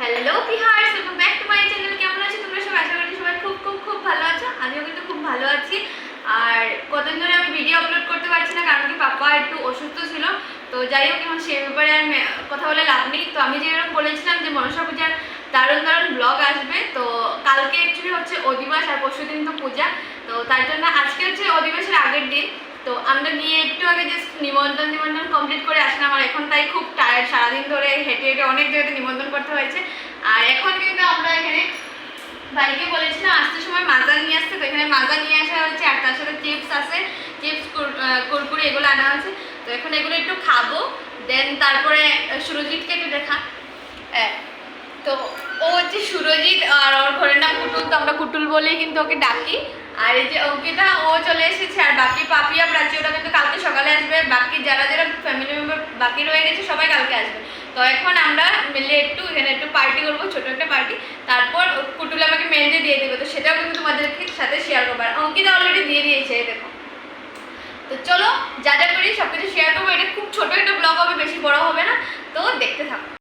Hello বিহার্স welcome back to my channel কেমন আছো তোমরা সবাই? আশা করি সবাই খুব খুব খুব ভালো আছো। আমিও কিন্তু খুব ভালো আছি। আর কতদিন ধরে আমি ভিডিও আপলোড করতে পারছি না, কারণ কি পাপা একটু অসুস্থ ছিল। তো যাই হোক, এখন সে ব্যাপারে আর কথা বলে লাভ নেই। তো আমি যেরকম বলেছিলাম যে মনসা পূজার দারুণ দারুণ ব্লগ আসবে। তো কালকে অ্যাকচুয়ালি হচ্ছে অধিবাস আর পরশু দিন তো পূজা। তো তার জন্য আজকে হচ্ছে অধিবাসের আগের দিন। তো আমরা গিয়ে একটু আগে জাস্ট নিমন্ত্রণ নিমন্ত্রণ কমপ্লিট করে আসলাম, আর এখন তাই খুব টায়ার্ড সারাদিন ধরে হেঁটে হেঁটে অনেক জায়গাতে নিমন্ত্রণ করতে হয়েছে। আর এখন কিন্তু আমরা এখানে বাড়িকে বলেছিলাম, আসতে সময় মাজা নিয়ে আসতে, তো এখানে মাজা নিয়ে আসা হয়েছে, আর তার সাথে চিপস আছে। চিপস কুরকুরি এগুলো আনা হয়েছে। তো এখন এগুলো একটু খাব দেন তারপরে সুরজিৎকে একটু দেখা। হ্যাঁ তো ও হচ্ছে সুরজিৎ আর ওর ঘরের নাম কুটুল, তো আমরা কুটুল বলেই কিন্তু ওকে ডাকি। আর এই যে অঙ্কিতা, ও চলে এসেছে, আর বাকি পাপি আর প্রাচী, ওরা কিন্তু কালকে সকালে আসবে। বাকি যারা যারা ফ্যামিলি মেম্বার বাকি রয়ে গেছে, সবাই কালকে আসবে। তো এখন আমরা মিলে একটু, এখানে একটু পার্টি করব, ছোট একটা পার্টি তারপর কুটুল আমাকে মেহেন্দি দিয়ে দেবে, তো সেটাও কিন্তু তোমাদেরকে সাথে শেয়ার করব। আর অঙ্কিতা অলরেডি দিয়ে দিয়েছে দেখো। তো চলো, যা যা করি সব কিছু শেয়ার করব। এটা খুব ছোট একটা ব্লগ হবে, বেশি বড় হবে না। তো দেখতে থাকো।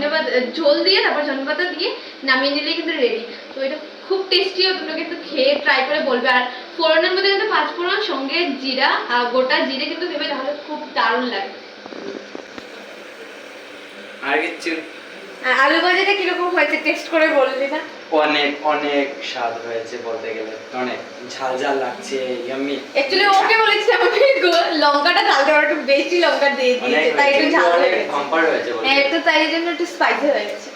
ধন্যবাদ ঝোল দিয়ে, তারপর ধন্যবাদ দিয়ে নামিয়ে নিলে কিন্তু রেডি তো এটা খুব টেস্টি টেস্টিও তোমরা কিন্তু খেয়ে ট্রাই করে বলবে। আর ফোড়নের মধ্যে কিন্তু পাঁচ ফোড়ন, সঙ্গে জিরা আর গোটা জিরে কিন্তু দেবে, তাহলে খুব দারুণ লাগে। আর আর আলু ভাজাটা কীরকম হয়েছে? টেস্ট করে বললি না? অনেক অনেক স্বাদ হয়েছে বলতে গেলে। অনেক ঝাল ঝাল লাগছে ইয়ামি একচুয়ালি ওকে বলেছিলাম আমি লঙ্কাটা ঝাল দেওয়ার একটু বেশি লঙ্কা দিয়ে দিয়েছে তাই একটু ঝাল হয়ে হয়েছে। হ্যাঁ একটু তাই জন্য একটু স্পাইসি হয়ে গেছে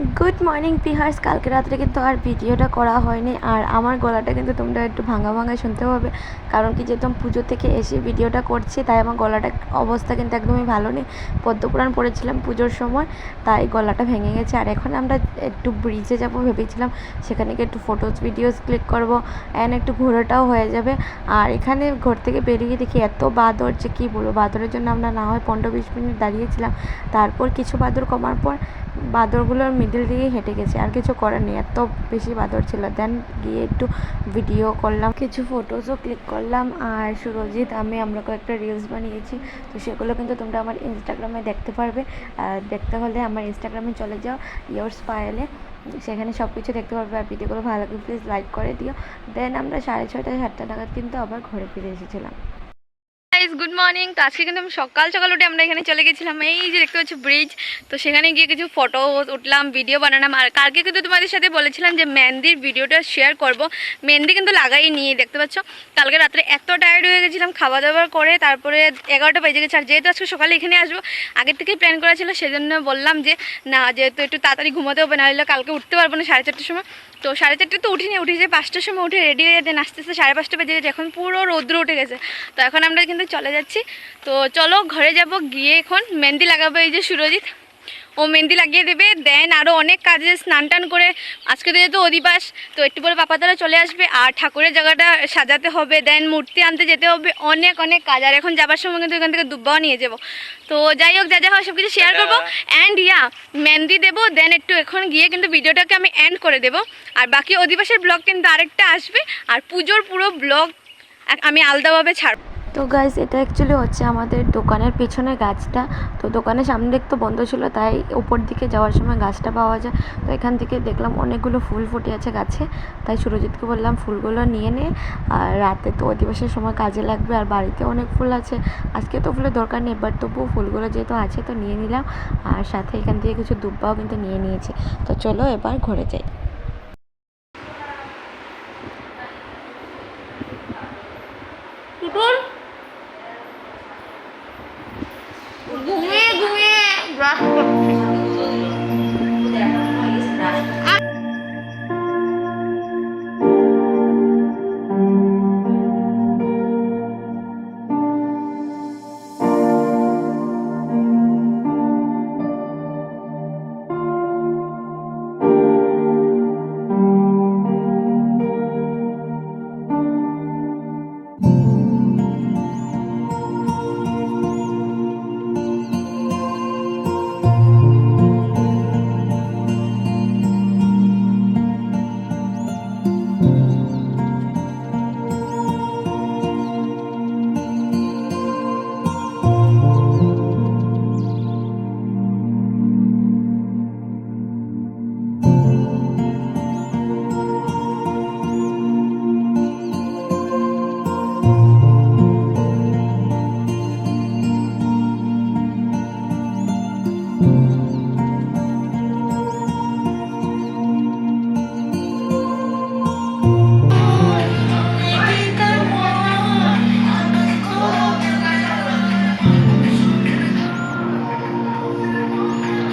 গুড মর্নিং পিহার্স কালকে রাত্রে কিন্তু আর ভিডিওটা করা হয়নি, আর আমার গলাটা কিন্তু তোমরা একটু ভাঙা ভাঙা শুনতে হবে কারণ কি, যেহেতু পুজো থেকে এসে ভিডিওটা করছি, তাই আমার গলাটা অবস্থা কিন্তু একদমই ভালো নেই। পদ্মপুরাণ পড়েছিলাম পুজোর সময়, তাই গলাটা ভেঙে গেছে। আর এখন আমরা একটু ব্রিজে যাব ভেবেছিলাম, সেখানে গিয়ে একটু ফটোস ভিডিওস ক্লিক করব অ্যান্ড একটু ঘোরাটাও হয়ে যাবে। আর এখানে ঘর থেকে বেরিয়ে দেখি এত বাদর, যে কী বলব? বাদরের জন্য আমরা না হয় পনেরো বিশ মিনিট দাঁড়িয়েছিলাম, তারপর কিছু বাদর কমার পর বাদরগুলোর মিডিল দিয়ে হেঁটে গেছে, আর কিছু করার নেই, এত বেশি বাদর ছিল। দেন গিয়ে একটু ভিডিও করলাম, কিছু ফটোসও ক্লিক করলাম, আর সুরজিৎ, আমি, আমরা কয়েকটা রিলস বানিয়েছি, তো সেগুলো কিন্তু তোমরা আমার ইনস্টাগ্রামে দেখতে পারবে। দেখতে হলে আমার ইনস্টাগ্রামে চলে যাও ইয়ার্স পায়েলে সেখানে সব কিছু দেখতে পারবে, আর ভিডিওগুলো ভালো লাগলে প্লিজ লাইক করে দিও। দেন আমরা সাড়ে ছয়টা সাতটা নাগাদ কিন্তু আবার ঘরে ফিরে এসেছিলাম। গাইজ গুড মর্নিং তো আজকে কিন্তু আমি সকাল সকাল উঠে আমরা এখানে চলে গেছিলাম। এই যে দেখতে পাচ্ছি ব্রিজ তো সেখানে গিয়ে কিছু ফটো উঠলাম ভিডিও বানালাম। আর কালকে কিন্তু তোমাদের সাথে বলেছিলাম যে মেহেন্দির ভিডিওটা শেয়ার করব। মেহেন্দি কিন্তু লাগাই নিয়ে দেখতে পাচ্ছ? কালকে রাত্রে এত টায়ার্ড হয়ে গেছিলাম খাওয়া দাওয়া করে, তারপরে এগারোটা বেজে গেছে। আর যেহেতু আজকে সকালে এখানে আসব, আগের থেকেই প্ল্যান করা ছিল, সেজন্য বললাম যে, না, যেহেতু একটু তাড়াতাড়ি ঘুমাতে হবে না হলে কালকে উঠতে পারব না সাড়ে চারটার সময়। তো সাড়ে চারটে তো উঠিনি, উঠে যে পাঁচটার সময় উঠে রেডি হয়ে দেন আস্তে আস্তে সাড়ে পাঁচটা বেজে গেছে, এখন পুরো রৌদ্র উঠে গেছে। তো এখন আমরা কিন্তু চলে যাচ্ছি। তো চলো ঘরে যাব, গিয়ে এখন মেহেন্দি লাগাবো এই যে সুরজিৎ। ও মেহেন্দি লাগিয়ে দেবে দেন আরও অনেক কাজে স্নান টান করে আজকে তো যেহেতু অধিবাস তো একটু পরে পাপা তারা চলে আসবে আর ঠাকুরের জায়গাটা সাজাতে হবে দেন মূর্তি আনতে যেতে হবে অনেক অনেক কাজ আর এখন যাবার সময় কিন্তু এখান থেকে দুব্বাও নিয়ে যাব। তো যাই হোক যা যা হয় সব কিছু শেয়ার করব অ্যান্ড ইয়া মেহেন্দি দেবো দেন একটু এখন গিয়ে কিন্তু ভিডিওটাকে আমি এন্ড করে দেবো আর বাকি অধিবাসের ব্লগ কিন্তু আরেকটা আসবে আর পুজোর পুরো ব্লগ আমি আলাদাভাবে ছাড়বো। তো গাইজ এটা অ্যাকচুয়ালি হচ্ছে আমাদের দোকানের পেছনে গাছটা। তো দোকানের সামনে দিক তো বন্ধ ছিল, তাই ওপর দিকে যাওয়ার সময় গাছটা পাওয়া যায়। তো এখান থেকে দেখলাম অনেকগুলো ফুল ফুটে আছে গাছে। তাই সুরজিৎকে বললাম, ফুলগুলো নিয়ে নে। আর রাতে তো অধিবাসের সময় কাজে লাগবে, আর বাড়িতে অনেক ফুল আছে। আজকে তো ফুলের দরকার নেই বাট তবুও ফুলগুলো যেহেতু আছে, তো নিয়ে নিলাম। আর সাথে এখান থেকে কিছু দুব্বাও কিন্তু নিয়ে নিয়েছি। তো চলো এবার ঘরে যাই।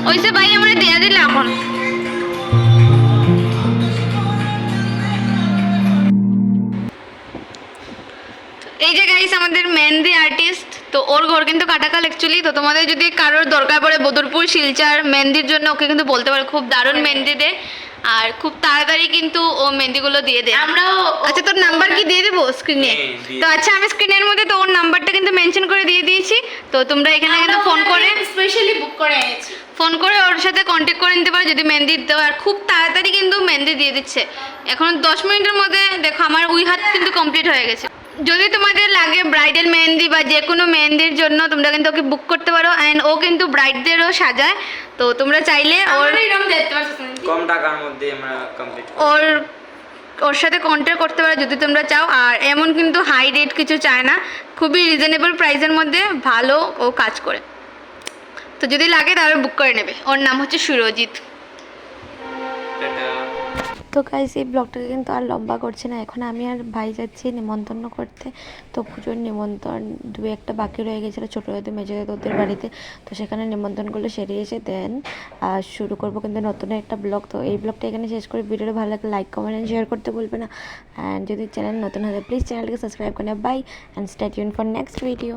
ওইসে ভাই আমরা দেয়া দিলে এখন। এই যে গাইস আমাদের মেহেন্দি আর্টিস্ট তো ওর ঘর কিন্তু কাটাকাল অ্যাকচুয়ালি তো তোমাদের যদি কারোর দরকার পড়ে বদরপুর শিলচার মেহেন্দির জন্য ওকে কিন্তু বলতে পারো খুব দারুণ মেহেন্দি দে। আর খুব তাড়াতাড়ি কিন্তু ও মেহেন্দিগুলো দিয়ে দেয়। আমরাও আচ্ছা তোর নাম্বার কি দিয়ে দেবো স্ক্রিনে হ্যাঁ, তো আচ্ছা আমি স্ক্রিনের মধ্যে তো ওর নাম্বারটা কিন্তু মেনশন করে দিয়ে দিয়েছি। তো তোমরা এখানে কিন্তু ফোন করে স্পেশালি বুক করে এনেছি। ফোন করে ওর সাথে কন্ট্যাক্ট করে নিতে পারো যদি মেহেন্দি দিতে আর খুব তাড়াতাড়ি কিন্তু মেহেন্দি দিয়ে দিচ্ছে। এখন দশ মিনিটের মধ্যে দেখো আমার উই হাত কিন্তু কমপ্লিট হয়ে গেছে। যদি তোমাদের লাগে ব্রাইডাল মেহেন্দি বা যে কোনো মেহেন্দির জন্য তোমরা কিন্তু ওকে বুক করতে পারো অ্যান্ড ও কিন্তু ব্রাইডদেরও সাজায়। তো তোমরা চাইলে ওর কম টাকার মধ্যে আমরা কমপ্লিট ওর ওর সাথে কন্ট্যাক্ট করতে পারো যদি তোমরা চাও। আর এমন কিন্তু হাই রেট কিছু চায় না। খুবই রিজনেবল প্রাইসের মধ্যে ভালো ও কাজ করে। তো যদি লাগে তাহলে বুক করে নেবে। ওর নাম হচ্ছে সুরজিৎ। তো গাইস এই ব্লগটাকে কিন্তু আর লম্বা করছে না। এখন আমি আর ভাই যাচ্ছি নিমন্ত্রণ করতে। তো পুজোর নিমন্ত্রণ দু একটা বাকি রয়ে গেছিল, ছোটো মেজো দাদু ওদের বাড়িতে। তো সেখানে নিমন্ত্রণগুলো সেরে এসে দেন। আর শুরু করব কিন্তু নতুন একটা ব্লগ তো এই ব্লগটা এখানে শেষ করে। ভিডিওটা ভালো লাগে লাইক কমেন্ট অ্যান্ড শেয়ার করতে ভুলবে না। অ্যান্ড যদি চ্যানেল নতুন হয় প্লিজ চ্যানেলটাকে সাবস্ক্রাইব করে বাই অ্যান্ড স্ট্যাট ইউন ফর নেক্সট ভিডিও